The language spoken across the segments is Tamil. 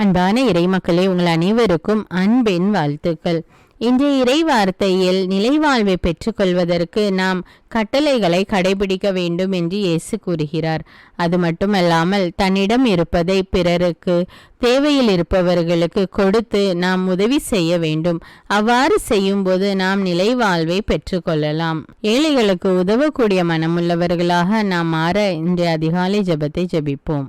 அன்பான இறைமக்களே உங்கள் அனைவருக்கும் அன்பின் வாழ்த்துக்கள். இன்றைய இறை வார்த்தையில் நிலைவாழ்வை பெற்றுக்கொள்வதற்கு நாம் கட்டளைகளை கடைபிடிக்க வேண்டும் என்று இயேசு கூறுகிறார். அது மட்டுமல்லாமல் தன்னிடம் இருப்பதை பிறருக்கு தேவையில் இருப்பவர்களுக்கு கொடுத்து நாம் உதவி செய்ய வேண்டும். அவ்வாறு செய்யும்போது நாம் நிலைவாழ்வை பெற்றுக்கொள்ளலாம். ஏழைகளுக்கு உதவக்கூடிய மனமுள்ளவர்களாக நாம் மாற இன்றைய அதிகாலை ஜெபத்தை ஜெபிப்போம்.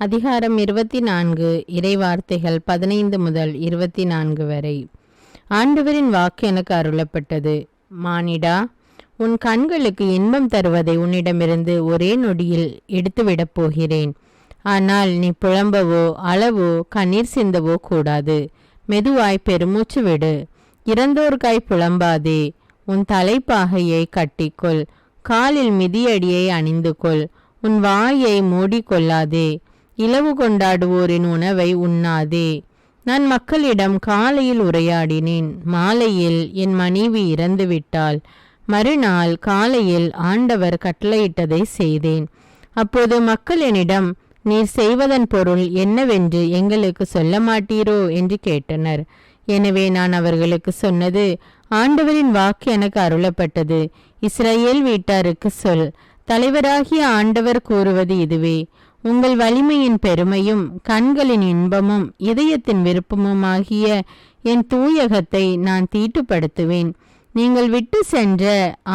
அதிகாரம் இருபத்தி நான்கு இறைவார்த்தைகள் பதினைந்து முதல் இருபத்தி நான்கு வரை. ஆண்டவரின் வாக்கு எனக்கு அருளப்பட்டது. மானிடா உன் கண்களுக்கு இன்பம் தருவதை உன்னிடமிருந்து ஒரே நொடியில் எடுத்துவிடப் போகிறேன். ஆனால் நீ புலம்பவோ அளவோ கண்ணீர் சிந்தவோ கூடாது. மெதுவாய் பெருமூச்சு விடு. இறந்தோர்காய் புலம்பாதே உன் தலைப்பாகையை கட்டிக்கொள். காலில் மிதியடியை அணிந்து கொள் உன் வாயை மூடிக்கொள்ளாதே. இலவு கொண்டாடுவோரின் உணவை உண்ணாதே. நான் மக்களிடம் காலையில் உரையாடினேன். மாலையில் என் மனைவி இறந்துவிட்டாள். மறுநாள் காலையில் ஆண்டவர் கட்டளையிட்டதை செய்தேன். அப்போது மக்கள் என்னிடம் நீர் செய்வதன் பொருள் என்னவென்று எங்களுக்கு சொல்ல மாட்டீரோ என்று கேட்டனர். எனவே நான் அவர்களுக்கு சொன்னது ஆண்டவரின் வாக்கு எனக்கு அருளப்பட்டது. இஸ்ரேல் வீட்டாருக்கு சொல் தலைவராகிய ஆண்டவர் கூறுவது இதுவே. உங்கள் வலிமையின் பெருமையும் கண்களின் இன்பமும் இதயத்தின் விருப்பமும் ஆகிய என் தூயகத்தை நான் தீட்டுப்படுத்துவேன். நீங்கள் விட்டு சென்ற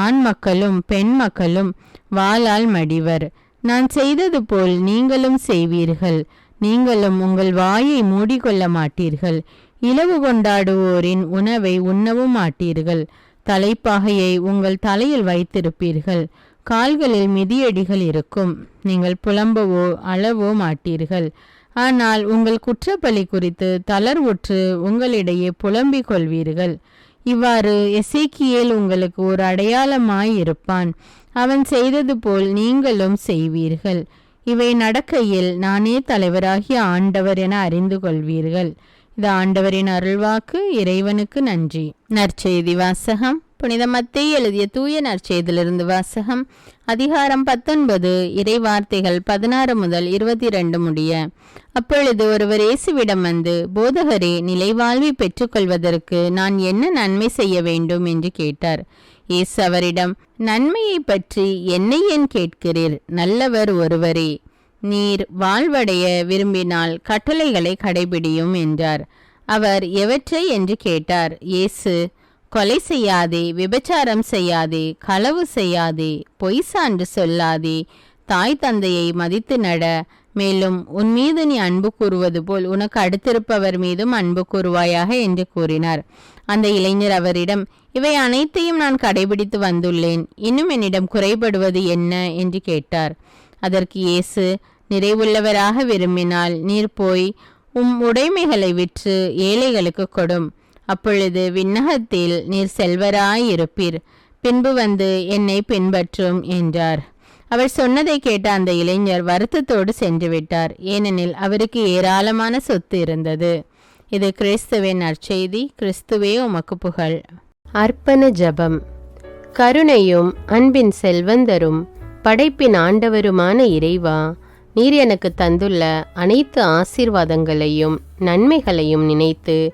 ஆண் மக்களும் பெண் மக்களும் வாளால் மடிவர். நான் செய்தது போல் நீங்களும் செய்வீர்கள். நீங்களும் உங்கள் வாயை மூடிக்கொள்ள மாட்டீர்கள். இலவு கொண்டாடுவோரின் உணவை உண்ணவும் மாட்டீர்கள். தலைப்பாகையை உங்கள் தலையில் வைத்திருப்பீர்கள். கால்களில் மிதியடிகள் இருக்கும். நீங்கள் புலம்பவோ அளவோ மாட்டீர்கள். ஆனால் உங்கள் குற்றப்பலி குறித்து தளர்வுற்று உங்களிடையே புலம்பிக் கொள்வீர்கள். இவ்வாறு எசேக்கியேல் உங்களுக்கு ஒரு அடையாளமாயிருப்பான். அவன் செய்தது போல் நீங்களும் செய்வீர்கள். இவை நடக்கையில் நானே தலைவராகிய ஆண்டவர் என அறிந்து கொள்வீர்கள். இது ஆண்டவரின் அருள்வாக்கு இறைவனுக்கு நன்றி. நற்செய்தி வாசகம். புனித மத்தை எழுதிய தூய நற்செய்திலிருந்து வாசகம் அதிகாரம் பத்தொன்பது இறை வார்த்தைகள் பதினாறு முதல் இருபத்தி ரெண்டு முடிய. அப்பொழுது ஒருவர் இயேசுவிடம் வந்து போதகரே நிலைவாழ்வை பெற்றுக்கொள்வதற்கு நான் என்ன நன்மை செய்ய வேண்டும்? என்று கேட்டார். இயேசு அவரிடம் நன்மையை பற்றி என்னை ஏன் கேட்கிறீர்? நல்லவர் ஒருவரே நீர் வாழ்வடைய விரும்பினால் கட்டளைகளை கடைபிடியும் என்றார். அவர் எவற்றை? என்று கேட்டார். இயேசு கொலை செய்யாதே விபச்சாரம் செய்யாதே களவு செய்யாதே பொய் சான்று சொல்லாதே தாய் தந்தையை மதித்து நட மேலும் உன் மீது நீ அன்பு கூறுவது போல் உனக்கு அடுத்திருப்பவர் மீதும் அன்பு கூறுவாயாக என்று கூறினார். அந்த இளைஞர் அவரிடம் இவை அனைத்தையும் நான் கடைபிடித்து வந்துள்ளேன். இன்னும் என்னிடம் குறைபடுவது என்ன? என்று கேட்டார். அதற்கு இயேசு நிறைவுள்ளவராக விரும்பினால் நீர் போய் உம் உடைமைகளை விற்று ஏழைகளுக்கு கொடும். அப்பொழுது விண்ணகத்தில் நீர் செல்வராயிருப்பீர். பின்பு வந்து என்னை பின்பற்றும் என்றார். அவர் சொன்னதை கேட்ட அந்த இளைஞர் வருத்தத்தோடு சென்று விட்டார் ஏனெனில் அவருக்கு ஏராளமான சொத்து இருந்தது. இது கிறிஸ்துவின் நற்செய்தி. கிறிஸ்துவே உமக்கு புகழ். அர்ப்பண ஜபம். கருணையும் அன்பின் செல்வந்தரும் படைப்பின் ஆண்டவருமான இறைவா நீர் எனக்கு தந்துள்ள அனைத்து ஆசீர்வாதங்களையும் நன்மைகளையும் நினைத்து